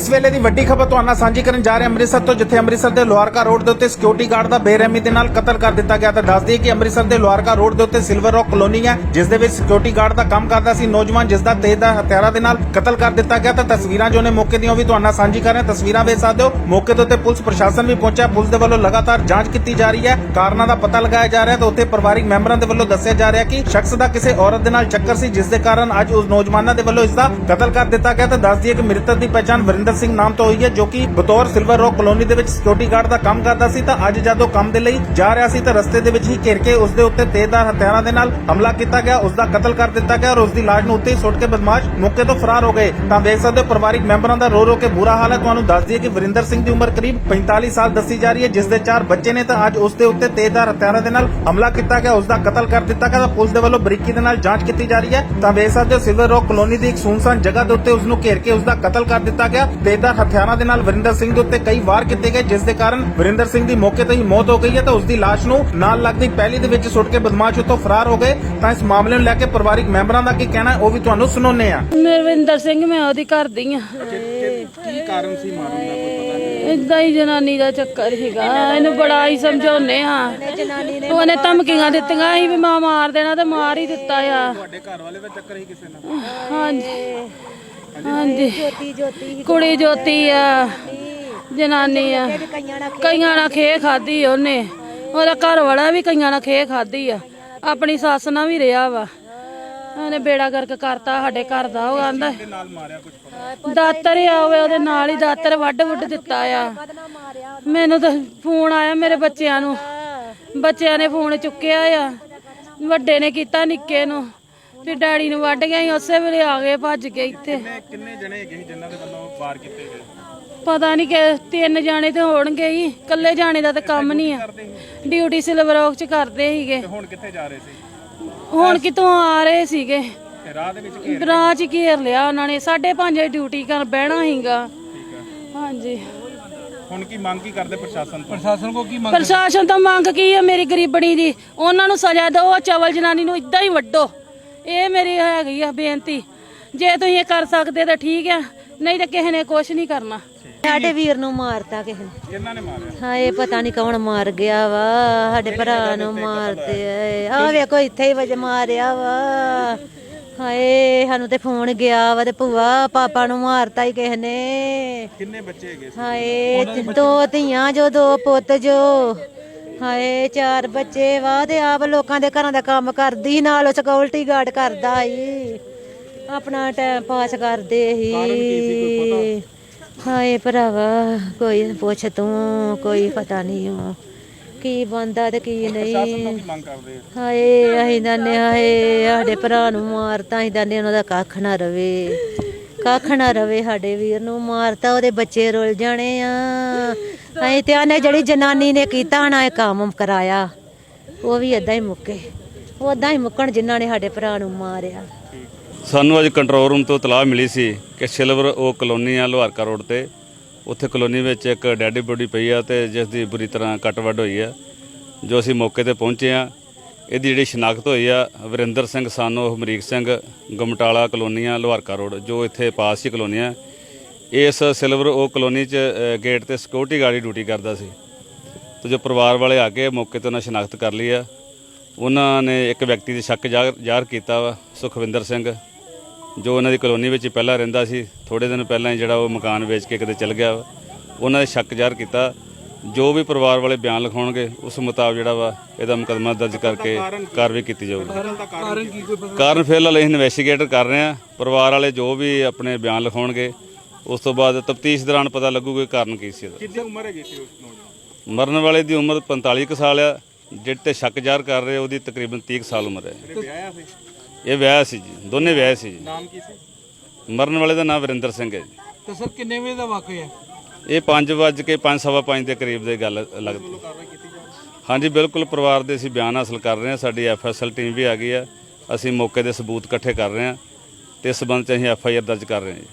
ਇਸ ਵੇਲੇ ਦੀ ਵੱਡੀ ਖਬਰ ਤੁਹਾਨੂੰ ਨਾਲ ਸਾਂਝੀ ਕਰਨ ਜਾ ਰਹੇ ਅੰਮ੍ਰਿਤਸਰ ਤੋਂ, ਜਿੱਥੇ ਅੰਮ੍ਰਿਤਸਰ ਦੇ ਲੋਹਾਰਕਾ ਰੋਡ ਦੇ ਉੱਤੇ ਸਿਕਿਉਰਿਟੀ ਗਾਰਡ ਦਾ ਬੇਰਹਿਮੀ ਦੇ ਨਾਲ ਕਤਲ ਕਰ ਦਿੱਤਾ ਗਿਆ ਤਾਂ ਦੱਸ ਦਈਏ ਕਿ ਅੰਮ੍ਰਿਤਸਰ ਦੇ ਲੋਹਾਰਕਾ ਰੋਡ ਦੇ ਉੱਤੇ ਸਿਲਵਰ ਰੌਕ ਕਲੋਨੀ ਹੈ, ਜਿਸ ਦੇ ਵਿੱਚ ਸਿਕਿਉਰਿਟੀ ਗਾਰਡ ਦਾ ਕੰਮ ਕਰਦਾ ਸੀ। ਨੌਜਵਾਨ ਜਿਸ ਦਾ ਤੇਜ਼ਦਾਰ ਹਥਿਆਰਾਂ ਦੇ ਨਾਲ ਕਤਲ ਕਰ ਦਿੱਤਾ ਗਿਆ ਤਾਂ ਤਸਵੀਰਾਂ ਜੋ ਨੇ ਮੌਕੇ ਦੀਆਂ ਵੀ ਤੁਹਾਨੂੰ ਨਾਲ ਸਾਂਝੀ ਕਰ ਰਹੇ ਤਸਵੀਰਾਂ ਵੇਖ ਸਕਦੇ ਹੋ। ਮੌਕੇ ਦੇ ਉੱਤੇ ਪੁਲਿਸ ਪ੍ਰਸ਼ਾਸਨ ਵੀ ਪਹੁੰਚਿਆ। ਪੁਲਿਸ ਦੇ ਵੱਲੋਂ ਲਗਾਤਾਰ ਜਾਂਚ ਕੀਤੀ ਜਾ ਰਹੀ ਹੈ। ਕਾਰਨਾਂ ਦਾ ਪਤਾ ਲਗਾਇਆ ਜਾ ਰਿਹਾ ਹੈ ਤਾਂ ਉੱਥੇ ਪਰਿਵਾਰਿਕ ਮੈਂਬਰਾਂ ਦੇ ਵੱਲੋਂ ਦੱਸਿਆ ਜਾ ਰਿਹਾ ਕਿ ਸ਼ਖਸ ਦਾ ਕਿਸੇ ਔਰਤ ਦੇ ਨਾਲ ਚੱਕਰ ਸੀ, ਜਿਸ ਦੇ ਕਾਰਨ ਅੱਜ ਉਸ ਨੌਜਵਾਨਾਂ ਦੇ ਵੱਲੋਂ ਇਸ ਦਾ ਕਤਲ ਕਰ ਦਿੱਤਾ ਗਿਆ। ਤਾਂ ਦੱਸਦੀ ਹੈ ਕਿ ਮ੍ਰਿਤਕ ਦੀ ਪਛਾਣ ਵਰਿੰਦਰ ਸਿੰਘ ਨਾਮ ਤੋਂ ਹੋਈ ਹੈ, ਜੋ ਕਿ ਬਤੌਰ ਸਿਲਵਰ ਰੌਕ ਕਲੋਨੀ ਦੇ ਵਿੱਚ ਸਿਕਿਉਰਿਟੀ ਗਾਰਡ ਦਾ ਕੰਮ ਕਰਦਾ ਸੀ। ਤਾਂ ਅੱਜ ਜਦੋਂ ਕੰਮ ਦੇ ਲਈ ਜਾ ਰਿਹਾ ਸੀ, ਤਾਂ ਰਸਤੇ ਦੇ ਵਿੱਚ ਹੀ ਘਿਰ ਕੇ ਉਸ ਦੇ ਉੱਤੇ ਤੇਜ਼ਦਾਰ ਹਥਿਆਰਾਂ ਦੇ ਨਾਲ ਹਮਲਾ ਕੀਤਾ ਗਿਆ। ਉਸ ਦਾ ਕਤਲ ਕਰ ਦਿੱਤਾ ਗਿਆ ਔਰ ਉਸ ਦੀ ਲਾਸ਼ ਨੂੰ ਉੱਤੇ ਹੀ ਸੁੱਟ ਕੇ ਬਦਮਾਸ਼ ਮੌਕੇ ਤੋਂ ਫਰਾਰ ਹੋ ਗਏ। ਤਾਂ ਵੇਖ ਸਕਦੇ ਹੋ, ਪਰਿਵਾਰਿਕ ਮੈਂਬਰਾਂ ਦਾ ਰੋ ਰੋ ਕੇ ਬੁਰਾ ਹਾਲ ਹੈ। ਤੁਹਾਨੂੰ ਦੱਸ ਦਈਏ ਕਿ ਵਰਿੰਦਰ ਸਿੰਘ ਦੀ ਉਮਰ ਕਰੀਬ 45 ਸਾਲ ਦੱਸੀ ਜਾ ਰਹੀ ਹੈ, ਜਿਸ ਦੇ ਚਾਰ ਬੱਚੇ ਨੇ ਤਾਂ ਅੱਜ ਉਸ ਦੇ ਉੱਤੇ ਤੇਜ਼ਦਾਰ ਹਥਿਆਰਾਂ ਦੇ ਨਾਲ ਹਮਲਾ ਕੀਤਾ ਗਿਆ ਉਸ ਦਾ ਕਤਲ ਕਰ ਦਿੱਤਾ ਗਿਆ। ਤਾਂ ਪੁਲਿਸ ਦੇ ਵੱਲੋਂ ਬਰੀਕੀ ਦੇ ਨਾਲ ਜਾਂਚ ਕੀਤੀ ਜਾ ਰਹੀ ਹੈ। ਤਾਂ ਵੇਖ ਸਕਦੇ ਹੋ ਸਿਲਵਰ ਰੌਕ ਕਲੋਨੀ ਦੀ ਇੱਕ ਸੁਨਸਾਨ ਜਗ੍ਹਾ ਦੇ ਉੱਤੇ ਉਸ ਨੂੰ ਘੇਰ ਕੇ ਉਸ ਦਾ ਕਤਲ ਕਰ ਦਿੱਤਾ ਗਿਆ। ਤੇਜ਼ਦਾਰ ਹਥਿਆਰਾਂ ਦੇ ਨਾਲ ਵਰਿੰਦਰ ਸਿੰਘ ਦੇ ਉੱਤੇ ਕਈ ਵਾਰ ਕੀਤੇ ਗਏ ਜਿਸ ਦੇ ਕਾਰਨ ਵਰਿੰਦਰ ਸਿੰਘ ਦੀ ਮੌਕੇ ਤੇ ਹੀ ਮੌਤ ਹੋ ਗਈ ਹੈ ਤਾਂ ਉਸ ਦੀ ਲਾਸ਼ ਨੂੰ ਨਾਲ ਲੱਗਦੀ ਪਹਿਲੀ ਦੇ ਵਿੱਚ ਸੁੱਟ ਕੇ ਬਦਮਾਸ਼ ਉੱਤੋਂ ਫਰਾਰ ਹੋ ਗਏ। ਤਾਂ ਇਸ ਮਾਮਲੇ ਨੂੰ ਲੈ ਕੇ ਪਰਿਵਾਰਿਕ ਮੈਂਬਰਾਂ ਦਾ ਕੀ ਕਹਿਣਾ ਹੈ ਉਹ ਵੀ ਤੁਹਾਨੂੰ ਸੁਣਾਉਂਦੇ ਆ ਮਰਵਿੰਦਰ ਸਿੰਘ ਮੈਂ ਉਹਦੀ ਘਰ ਦੀ ਆ ਕੀ ਕਾਰਨ ਸੀ ਮਾਰਨ ਦਾ ਕੋਈ ਪਤਾ ਨਹੀਂ। ਇਦਾਂ ਹੀ ਜਨਾਨੀ ਦਾ ਚੱਕਰ ਸੀਗਾ ਇਹਨੂੰ ਬੜਾ ਹੀ ਸਮਝਾਉਨੇ ਆ ਉਹਨੇ ਧਮਕੀਆਂ ਦਿੱਤੀਆਂ ਸੀ ਵੀ ਮਾਂ ਮਾਰ ਦੇਣਾ ਤੇ ਮਾਰ ਹੀ ਦਿੱਤਾ ਆ। ਤੁਹਾਡੇ ਘਰ ਵਾਲੇ ਦਾ ਚੱਕਰ ਹੀ ਕਿਸੇ ਨਾਲ। ਹਾਂਜੀ। ਹਾਂਜੀ। ਕੁੜੀ ਜੋਤੀ ਆ ਜਨਾਨੀ ਆ। ਕਈਆਂ ਨਾਲ ਖੇ ਖਾਦੀ ਉਹਨੇ। ਉਹਦਾ ਘਰ ਵਾਲਾ ਵੀ ਕਈਆਂ ਨਾਲ ਖੇ ਖਾਦੀ ਆ। ਆਪਣੀ ਸੱਸ ਨਾਲ ਵੀ ਰਿਹਾ ਵਾ। ਉਹਨੇ ਬੇੜਾ ਗਰਕ ਕਰਤਾ ਸਾਡੇ ਘਰ ਦਾ ਉਹ ਆਂਦਾ ਦਾਤਰ ਆਵੇ ਉਹਦੇ ਨਾਲ ਹੀ ਦਾਤਰ ਵੱਢ ਵੁੱਢ ਦਿੱਤਾ ਆ। ਮੈਨੂੰ ਤਾਂ ਫੋਨ ਆਇਆ ਮੇਰੇ ਬੱਚਿਆਂ ਨੂੰ। ਬੱਚਿਆਂ ਨੇ ਫੋਨ ਚੁੱਕਿਆ ਆ। ਵੱਡੇ ਨੇ ਕੀਤਾ ਨਿੱਕੇ ਨੂੰ। ਫਿਰ ਡੈਡੀ ਨੂੰ ਵੱਢ ਗਿਆ ਸੀ ਉਸੇ ਵੇਲੇ ਆ ਗਏ ਭੱਜ ਕੇ ਇੱਥੇ। ਕਿੰਨੇ ਕਿੰਨੇ ਜਣੇ ਹੈਗੇ ਸੀ ਜਿਨ੍ਹਾਂ ਦੇ ਵੱਲੋਂ ਵਾਰ ਕੀਤੇ ਗਏ? ਪਤਾ ਨਹੀਂ ਕਿ ਤਿੰਨ ਜਾਣੇ ਤੇ ਹੋਣਗੇ ਹੀ ਇਕੱਲੇ ਜਾਣੇ ਦਾ ਤਾਂ ਕੰਮ ਨਹੀਂ ਆ। ਡਿਊਟੀ ਸਿਲਵਰ ਔਕ ਚ ਕਰਦੇ ਸੀਗੇ। ਤੇ ਹੁਣ ਕਿੱਥੇ ਜਾ ਰਹੇ ਸੀ? ਹੁਣ ਕਿਤੋਂ ਆ ਰਹੇ ਸੀਗੇ। ਤੇ ਰਾਹ ਦੇ ਵਿੱਚ ਰਾਹ ਚ ਘੇਰ ਲਿਆ ਉਹਨਾਂ ਨੇ 5:30 ਡਿਊਟੀ ਕਰ ਬਹਿਣਾ ਸੀਗਾ। ਹਾਂਜੀ। ਹੁਣ ਕੀ ਮੰਗ ਕੀ ਕਰਦੇ ਪ੍ਰਸ਼ਾਸਨ ਤੋਂ? ਪ੍ਰਸ਼ਾਸਨ ਕੋ ਕੀ ਪ੍ਰਸ਼ਾਸਨ ਤੋਂ ਮੰਗ ਕੀ ਹੈ ਮੇਰੀ ਗਰੀਬਣੀ ਦੀ? ਉਹਨਾਂ ਨੂੰ ਸਜ਼ਾ ਦਿਓ ਉਹ ਚਵਲ ਜਨਾਨੀ ਨੂੰ ਇਦਾਂ ਹੀ ਵੱਡੋ ਇਹ ਮੇਰੀ ਹੈਗੀ ਆ ਬੇਨਤੀ। ਜੇ ਤੁਸੀਂ ਇਹ ਕਰ ਸਕਦੇ ਤਾਂ ਠੀਕ ਆ ਨਹੀਂ ਤਾਂ ਕਿਸੇ ਨੇ ਕੁਝ ਨਹੀਂ ਕਰਨਾ। ਸਾਡੇ ਵੀਰ ਨੂੰ ਮਾਰਤਾ ਕਿਸੇ ਨੇ। ਕਿਹਨਾਂ ਨੇ ਮਾਰਿਆ? ਹਾਏ ਪਤਾ ਨਹੀਂ ਕੌਣ ਮਾਰ ਗਿਆ ਵਾ ਸਾਡੇ ਭਰਾ ਨੂੰ ਮਾਰਦੇ ਆਏ ਆ ਵੇਖੋ ਇੱਥੇ ਹੀ ਵਜ ਮਾਰਿਆ ਵਾ। ਹਾਏ ਸਾਨੂੰ ਤੇ ਫੋਨ ਗਿਆ ਵਾ ਤੇ ਭੂਆ ਪਾਪਾ ਨੂੰ ਮਾਰਤਾ ਹੀ ਕਿਸੇ ਨੇ। ਕਿੰਨੇ ਬੱਚੇ ਹੈਗੇ ਹਾਏ ਦੋ ਧੀਆਂ ਜੋ ਦੋ ਪੁੱਤ ਜੋ। ਹਾਏ ਚਾਰ ਬੱਚੇ ਵਾ ਤੇ ਆਪ ਲੋਕਾਂ ਦੇ ਘਰਾਂ ਦਾ ਕੰਮ ਕਰਦੀ ਨਾਲ ਸਿਕਿਉਰਿਟੀ ਗਾਰਡ ਕਰਦਾ ਈ। ਆਪਣਾ ਟਾਈਮ ਪਾਸ ਕਰਦੇ ਹੀ। ਹਾਏ ਭਰਾਵਾ ਕੋਈ ਪੁੱਛ ਤੂੰ ਕੋਈ ਪਤਾ ਨਹੀਂ ਉਹ। ਕੀ ਬੰਦਾ ਤੇ ਕੀ ਨਹੀਂ? ਹਾਏ ਅਸੀਂ ਦੰਨੇ ਹਾਏ ਸਾਡੇ ਭਰਾ ਨੂੰ ਮਾਰਤਾ ਅਸੀਂ ਦੰਨੇ ਉਹਨਾਂ ਦਾ ਕੱਖ ਨਾ ਰਵੇ। ਕੱਖ ਨਾ ਰਵੇ ਸਾਡੇ ਵੀਰ ਨੂੰ ਮਾਰਤਾ ਉਹਦੇ ਬੱਚੇ ਰੁੱਲ ਜਾਣੇ ਆ। ਅਸੀਂ ਤੇ ਆਨੇ ਜਿਹੜੀ ਜਨਾਨੀ ਨੇ ਕੀਤਾ ਨਾ, ਇਹ ਕੰਮ ਕਰਾਇਆ। ਉਹ ਵੀ ਏਦਾਂ ਹੀ ਮੁੱਕੇ। ਉਹ ਏਦਾਂ ਹੀ ਮੁੱਕਣ ਜਿਨ੍ਹਾਂ ਨੇ ਸਾਡੇ ਭਰਾ ਨੂੰ ਮਾਰਿਆ। ਸਾਨੂੰ ਅੱਜ ਕੰਟਰੋਲ ਰੂਮ ਤੋਂ ਤਲਾਹ ਮਿਲੀ ਸੀ ਕਿ ਸਿਲਵਰ ਉਹ ਕਲੋਨੀ ਆ ਲੋਹਾਰਕਾ ਰੋਡ ਤੇ। ਉੱਥੇ ਕਲੋਨੀ ਵਿੱਚ ਇੱਕ ਡੈਡੀ ਬੋਡੀ ਪਈ ਆ ਤੇ ਜਿਸ ਦੀ ਬੁਰੀ ਤਰ੍ਹਾਂ ਕੱਟ ਵੱਢ ਹੋਈ ਆ, ਜੋ ਅਸੀਂ ਮੌਕੇ ਤੇ ਪਹੁੰਚੇ ਆ। ਇਹਦੀ ਜਿਹੜੀ ਸ਼ਨਾਖਤ ਹੋਈ ਆ, ਵਰਿੰਦਰ ਸਿੰਘ, ਸਾਨੋ ਹਮਰੀਕ ਸਿੰਘ, ਗਮਟਾਲਾ ਕਲੋਨੀਆਂ ਲੋਹਾਰਕਾ ਰੋਡ, ਜੋ ਇੱਥੇ ਪਾਸ ਹੀ ਕਲੋਨੀਆ ਇਸ ਸਿਲਵਰ ਉਹ ਕਲੋਨੀ 'ਚ ਗੇਟ ਤੇ ਸਿਕਿਉਰਿਟੀ ਗਾਰਡ ਡਿਊਟੀ ਕਰਦਾ ਸੀ। ਤੇ ਜੋ ਪਰਿਵਾਰ ਵਾਲੇ ਆ ਕੇ ਮੌਕੇ ਤੇ ਉਹਨਾਂ ਸ਼ਨਾਖਤ ਕਰ ਲਈ ਆ। ਉਹਨਾਂ ਨੇ ਇੱਕ ਵਿਅਕਤੀ ਦੇ ਸ਼ੱਕ ਜ਼ਾਹਰ ਜ਼ਾਹਰ ਕੀਤਾ ਵਾ, ਸੁਖਵਿੰਦਰ ਸਿੰਘ, ਜੋ ਉਹਨਾਂ ਦੀ ਕਲੋਨੀ ਵਿੱਚ ਪਹਿਲਾਂ ਰਹਿੰਦਾ ਸੀ। ਥੋੜੇ ਦਿਨ ਪਹਿਲਾਂ ਹੀ ਜਿਹੜਾ ਉਹ ਮਕਾਨ ਵੇਚ ਕੇ ਕਿਤੇ ਚਲ ਗਿਆ ਵਾ। ਉਹਨਾਂ ਦੇ ਸ਼ੱਕ ਜ਼ਾਹਰ ਕੀਤਾ। ਜੋ ਵੀ ਪਰਿਵਾਰ ਵਾਲੇ ਬਿਆਨ ਲਿਖਾਉਣਗੇ, ਉਸ ਮੁਤਾਬਕ ਜਿਹੜਾ ਵਾ, ਇਹਦਾ ਮੁਕੱਦਮਾ ਦਰਜ ਕਰਕੇ ਕਾਰਵਾਈ ਕੀਤੀ ਜਾਊਗੀ। ਕਾਰਨ ਕਾਰਨ ਫਿਲਹਾਲ ਅਸੀਂ ਇਨਵੈਸਟੀਗੇਟਰ ਕਰ ਰਹੇ ਹਾਂ। ਪਰਿਵਾਰ ਵਾਲੇ ਜੋ ਵੀ ਆਪਣੇ ਬਿਆਨ ਲਿਖਾਉਣਗੇ ਉਸ ਤੋਂ ਬਾਅਦ ਤਫਤੀਸ਼ ਦੌਰਾਨ ਪਤਾ ਲੱਗੂਗਾ ਕਿ ਕਾਰਨ ਕੀ ਸੀ ਇਹਦਾ। ਕਿੰਨੀ ਉਮਰ ਹੈਗੀ ਸੀ ਉਸ ਨੌਜਵਾਨ? ਮਰਨ ਵਾਲੇ ਦੀ ਉਮਰ 45 ਕੁ ਸਾਲ ਆ ਜਿਹੜੇ ਤੇ ਸ਼ੱਕ ਜ਼ਾਹਰ ਕਰ ਰਹੇ ਉਹਦੀ ਤਕਰੀਬਨ 30 ਕੁ ਸਾਲ ਉਮਰ ਹੈ। ਜਿਹੜੇ ਵਿਆਹਿਆ ਸੀ? ਇਹ ਵਿਆਹ ਸੀ ਜੀ ਦੋਨੇ ਵਿਆਹ ਸੀ ਜੀ। ਨਾਮ ਕੀ ਸੀ? ਮਰਨ ਵਾਲੇ ਦਾ ਨਾਮ ਵਰਿੰਦਰ ਸਿੰਘ ਹੈ ਜੀ। ਤੇ ਸਰ ਕਿੰਨੇ ਵਜੇ ਦਾ ਵਾਕਿਆ ਹੈ ਇਹ 5 ਵਜੇ ਕੇ 5:30 ਦੇ ਕਰੀਬ ਦੇ ਗੱਲ ਲੱਗਦੀ ਹਾਂਜੀ ਬਿਲਕੁਲ ਪਰਿਵਾਰ ਦੇ ਅਸੀਂ ਬਿਆਨ ਹਾਸਲ ਕਰ ਰਹੇ ਹਾਂ। ਸਾਡੀ ਐਫਐਸਐਲ ਟੀਮ ਵੀ ਆ ਗਈ ਆ ਅਸੀਂ ਮੌਕੇ ਦੇ ਸਬੂਤ ਇਕੱਠੇ ਕਰ ਰਹੇ ਹਾਂ ਤੇ ਇਸ ਸਬੰਧ ਚ ਅਸੀਂ ਐਫਆਈਆਰ ਦਰਜ ਕਰ ਰਹੇ ਹਾਂ ਜੀ।